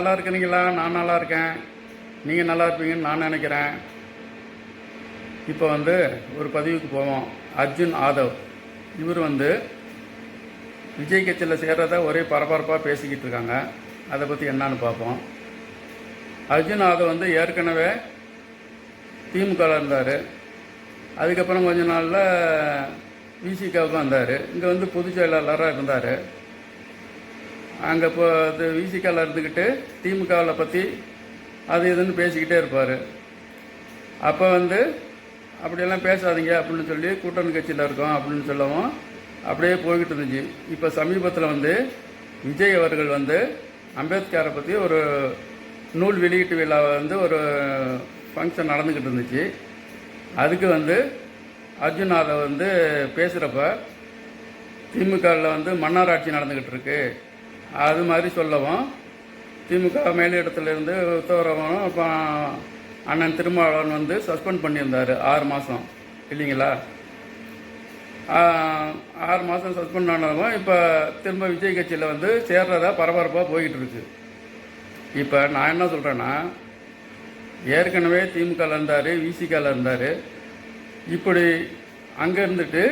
நல்லா இருக்கிறீங்களா நான் நல்லா இருக்கேன். நீங்கள் நல்லா இருப்பீங்கன்னு நான் நினைக்கிறேன். இப்போ வந்து ஒரு பதிவுக்கு போவோம். அர்ஜுன் ஆதவ். இவர் வந்து விஜய் கட்சியில் சேர்றத ஒரே பரபரப்பாக பேசிக்கிட்டு இருக்காங்க. அதை பற்றி என்னான்னு பார்ப்போம். அர்ஜுன் ஆதவ் வந்து ஏற்கனவே திமுகவில் இருந்தார். அதுக்கப்புறம் கொஞ்ச நாளில் விசிகாவுக்கு வந்தார். இங்கே வந்து பொதுச் செயலாளராக இருந்தார். அங்கே இப்போ அது விசிகாவில் இருந்துக்கிட்டு திமுகவில் பற்றி அது இதுன்னு பேசிக்கிட்டே இருப்பார். அப்போ வந்து அப்படியெல்லாம் பேசாதீங்க அப்படின்னு சொல்லி கூட்டணி கட்சியில் இருக்கோம் அப்படின்னு சொல்லவும் அப்படியே போய்கிட்டு இருந்துச்சு. இப்போ சமீபத்தில் வந்து விஜய் அவர்கள் வந்து அம்பேத்கரை பற்றி ஒரு நூல் வெளியீட்டு விழா வந்து ஒரு ஃபங்க்ஷன் நடந்துக்கிட்டு இருந்துச்சு. அதுக்கு வந்து அர்ஜுன் அதை வந்து பேசுகிறப்ப திமுகவில் வந்து மன்னாராட்சி நடந்துக்கிட்டு இருக்குது அது மாதிரி சொல்லவும். திமுக மேலிடத்துலேருந்து உத்தரவும் இப்போ அண்ணன் திருமாவளவன் வந்து சஸ்பெண்ட் பண்ணியிருந்தார் ஆறு மாதம் இல்லைங்களா? ஆறு மாதம் சஸ்பெண்ட் ஆனதும் இப்போ திரும்ப விஜய் கட்சியில் வந்து சேர்றதா பரபரப்பாக போய்கிட்டு இருக்கு இப்போ நான் என்ன சொல்கிறேன்னா ஏற்கனவே திமுகவில் இருந்தார் விசிகாவில் இருந்தார். இப்படி அங்கே இருந்துட்டு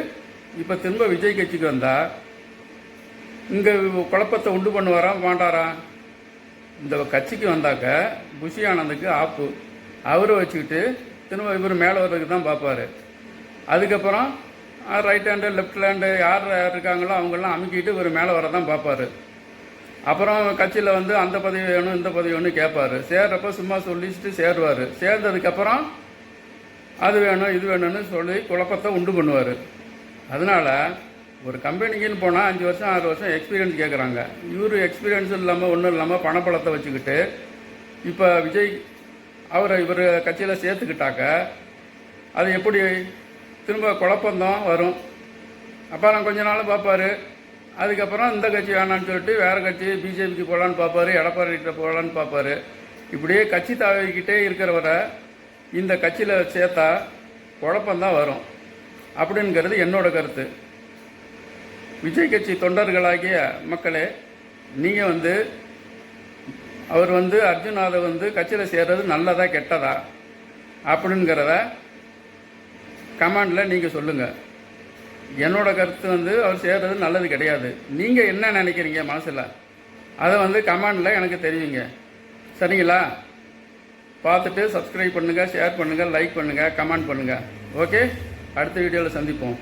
இப்போ திரும்ப விஜய் கட்சிக்கு வந்தால் இங்கே குழப்பத்தை உண்டு பண்ணுவாரா மாட்டாரா இந்த கட்சிக்கு வந்தாக்க புஷி ஆனந்துக்கு ஆப்பு. அவரை வச்சுக்கிட்டு திரும்ப இவர் மேலே வர்றதுக்கு தான் பார்ப்பார். அதுக்கப்புறம் ரைட் ஹேண்டு லெஃப்ட் ஹேண்டு யார் யார் இருக்காங்களோ அவங்கெல்லாம் அமுக்கிட்டு இவர் மேலே வர தான் பார்ப்பாரு. அப்புறம் கட்சியில் வந்து அந்த பதவி வேணும் இந்த பதவி வேணும் கேட்பார். சேர்றப்ப சும்மா சொல்லிச்சுட்டு சேருவார். சேர்ந்ததுக்கப்புறம் அது வேணும் இது வேணும்னு சொல்லி குழப்பத்தை உண்டு பண்ணுவார். அதனால் ஒரு கம்பெனிக்குன்னு போனால் அஞ்சு வருஷம் ஆறு வருஷம் எக்ஸ்பீரியன்ஸ் கேட்குறாங்க இவர் எக்ஸ்பீரியன்ஸ் இல்லாமல் ஒன்றும் இல்லாமல் பணப்பழத்தை வச்சுக்கிட்டு இப்போ விஜய் அவரை இவர் கட்சியில் சேர்த்துக்கிட்டாக்க அது எப்படி திரும்ப குழப்பந்தான் வரும். அப்புறம் கொஞ்ச நாள் பார்ப்பாரு. அதுக்கப்புறம் இந்த கட்சி வேணான்னு சொல்லிட்டு வேறு கட்சி பிஜேபிக்கு போகலான்னு பார்ப்பாரு எடப்பாடிகிட்ட போகலான்னு பார்ப்பாரு. இப்படியே கட்சி தாவிக்கிட்டே இருக்கிறவரை இந்த கட்சியில் சேர்த்தா குழப்பந்தான் வரும். அப்படிங்கிறது என்னோட கருத்து. விஜய் கட்சி தொண்டர்களாகிய மக்களே நீங்கள் வந்து அவர் வந்து அர்ஜுன் வந்து கட்சியில் சேர்றது நல்லதா கெட்டதா அப்படிங்கிறத கமாண்டில் நீங்கள் சொல்லுங்கள் என்னோட கருத்து வந்து அவர் சேர்றது நல்லது கிடையாது. நீங்கள் என்ன நினைக்கிறீங்க மனசில்? அதை வந்து கமாண்டில் எனக்கு தெரியுங்க சரிங்களா? பார்த்துட்டு சப்ஸ்கிரைப் பண்ணுங்கள் ஷேர் பண்ணுங்கள் லைக் பண்ணுங்கள் கமெண்ட் பண்ணுங்கள் ஓகே அடுத்த வீடியோவில் சந்திப்போம்.